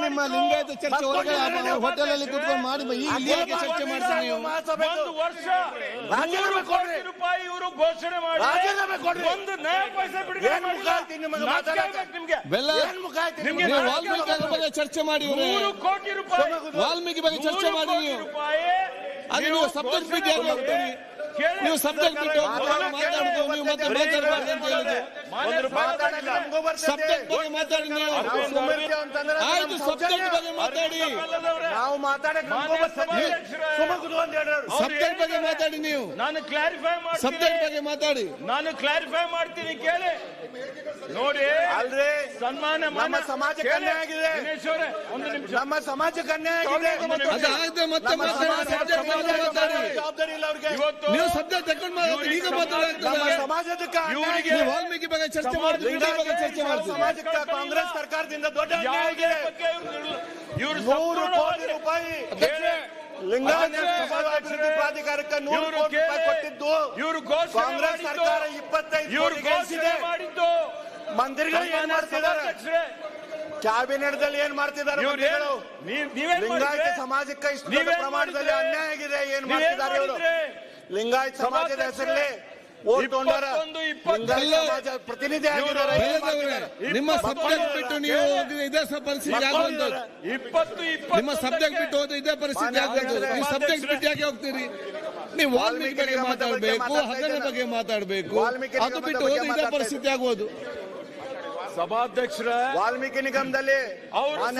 ನಿಮ್ಮ ಲಿಂಗಾಯತ ಚರ್ಚೆ ಹೊರಗಡೆ ಹೋಟೆಲ್ ಅಲ್ಲಿ ಕುತ್ಕೊಂಡು ಮಾಡಿ ಬ- ಈಗ ಇಲ್ಲಿ ಯಾಕೆ ಚರ್ಚೆ ಮಾಡ್ತೀರಿ ನೀವು ಒಂದು ವರ್ಷ ರಾಜೀನಾಮೆ ನೂರು ಕೊಡ್ರಿ. ಕೋಟಿ ರೂಪಾಯಿ ಇವರು ಘೋಷಣೆ ಮಾಡಿ ರಾಜೀನಾಮೆ ಕೊಡ್ರಿ. ಒಂದು ನಯ ಪೈಸೆ ಬಿಡುಗಡೆ ಏನ್ ಮುಖ ಮಾಡಿಲ್ಲ. ಐತಿ ನಿಮಗೆ ನಾಚಿಕೆ ಮಾತಾಡಕ್ಕೆ? ಆಗ್ಬೇಕು ನಿಮ್ಗೆ ಬೆಲ್ಲ ಏನ್ ಮುಖ ಐತಿ ನಿಮ್ಗೆ ನೀವು ನಾಚಿಕೆ ವಾಲ್ಮೀಕಿ ಆಗ್ಬೇಕು. ಬಗ್ಗೆ ಚರ್ಚೆ ಮಾಡಿ ಇವ್ರೆ. ನೂರು ಕೋಟಿ ರೂಪಾಯಿ ವಾಲ್ಮೀಕಿ ಬಗ್ಗೆ ಚರ್ಚೆ ನೂರು ಮಾಡಿ ಕೋಟಿ ನೀವು ರೂಪಾಯಿ ಅದು ನೀವು ಸಬ್ಜೆಕ್ಟ್ ಬಿಟ್ಟು ಯಾಕೆ ಹೋಗ್ತೀರಿ ಕೇಳಿ. ನೀವು ಸಬ್ಜೆಕ್ಟ್ ಬಿಟ್ಟು ಹೋಗ್ತೀರಿ, ಮಾತಾಡ್ದು ನೀವು ಮತ್ತೆ ಮಾತಾಡಬಾರ್ದು ಅಂತ ಹೇಳಿದ್ರು ಮಾನ್ಯ ಮಾತಾಡಕ್ಕೆ ನಮಗೂ ಬರ್ತೈತೆ. ಸಬ್ಜೆಕ್ಟ್ ಬಗ್ಗೆ ಮಾತಾಡಿ ನೀವು ಸಬ್ಜೆಕ್ಟ್ ಬಗ್ಗೆ ಮಾತಾಡಿ. ನಾವು ಮಾತಾಡಕ್ಕೆ. ಸಬ್ಜೆಕ್ಟ್ ಬಗ್ಗೆ ಮಾತಾಡಿ ನೀವು. ನಾನು ಕ್ಲಾರಿಫೈ ಸಬ್ಜೆಕ್ಟ್ ಬಗ್ಗೆ ಮಾತಾಡಿ. ನಾನು ಕ್ಲಾರಿಫೈ ಮಾಡ್ತೀನಿ ಕೇಳಿ. ನೋಡಿ ಅಲ್ರಿ. ಸನ್ಮಾನ ನಮ್ಮ ಸಮಾಜ ಕನ್ಯಾ ಆಗಿದೆ. ನಮ್ಮ ಸಮಾಜಕ್ಕೆ ಅನ್ಯಾಯ ಆಗಿದೆ. ಅದು ಆಗದೆ ಮತ್ತೆ ಸಮಾಜ ಮಾತಾಡಿ. ನೀವು ಸಬ್ಜೆಕ್ಟ್ ತಗೊಂಡು ಈಗ ಇವ್ರಿಗೆ ವಾಲ್ಮೀಕಿ ಬಗ್ಗೆ ಚರ್ಚೆ ಮಾಡ್ತೀವಿ ಬಗ್ಗೆ ಚರ್ಚೆ ಮಾಡ್ತೀವಿ ಸಮಾಜಕ್ಕೆ ಕಾಂಗ್ರೆಸ್ ಸರ್ಕಾರದಿಂದ ದೊಡ್ಡ ಇವ್ರು- ಇವ್ರು ನೂರು ಕೋಟಿ ರೂಪಾಯಿ. ಲಿಂಗಾಯತ ಸಮಾಜಾಭಿವೃದ್ಧಿ ಪ್ರಾಧಿಕಾರಕ್ಕೆ ನೂರು ಕೋಟಿ ರೂಪಾಯಿ ಕೊಟ್ಟಿದ್ದು ಇವರು ಘೋಷಣೆ ಕಾಂಗ್ರೆಸ್ ಸರ್ಕಾರ ಇಪ್ಪತ್ತೈದು ಇವ್ರು ಕೋಟಿ ಘೋಷಣೆ ಮಾಡಿದ್ದು. ಮಂದಿರಗಳು ಏನ್ ಮಾಡ್ತಿದ್ದಾರೆ? ಕ್ಯಾಬಿನೆಟ್ ದಲ್ಲಿ ಏನ್ ಮಾಡ್ತಿದ್ದಾರೆ ಲಿಂಗಾಯತ? ಸಮಾಜಕ್ಕೆ ಇಷ್ಟು ಪ್ರಮಾಣದಲ್ಲಿ ಅನ್ಯಾಯ ಆಗಿದೆ. ಏನ್ ಮಾಡ್ತಿದ್ದಾರೆ ಇವರು? ಲಿಂಗಾಯತ ಸಮಾಜದ ಹೆಸರಲ್ಲಿ ಪ್ರತಿನಿಧಿ? ನಿಮ್ಮ ಸಬ್ಜೆಕ್ಟ್ ಬಿಟ್ಟು ನೀವು ಇದೇ ಪರಿಸ್ಥಿತಿ ಆಗುವಂತದ್ದು ನಿಮ್ಮ ಸಬ್ಜೆಕ್ಟ್ ಬಿಟ್ಟು ಹೋದ್ರೆ ಇದೇ ಪರಿಸ್ಥಿತಿ ಆಗುವಂತದ್ದು ನೀವು ಸಬ್ಜೆಕ್ಟ್ ಬಿಟ್ಟು ಯಾಕೆ ಹೋಗ್ತೀರಿ? ನೀವು ವಾಲ್ಮೀಕಿ ಬಗ್ಗೆ ಮಾತಾಡಬೇಕು ಹಗರಣ ಬಗ್ಗೆ ಮಾತಾಡಬೇಕು. ಅದು ಬಿಟ್ಟು ಹೋದ್ರೆ ಇದೇ ಪರಿಸ್ಥಿತಿ ಆಗುವುದು. ಸಭಾಧ್ಯಕ್ಷರ ವಾಲ್ಮೀಕಿ ನಿಗಮದಲ್ಲಿ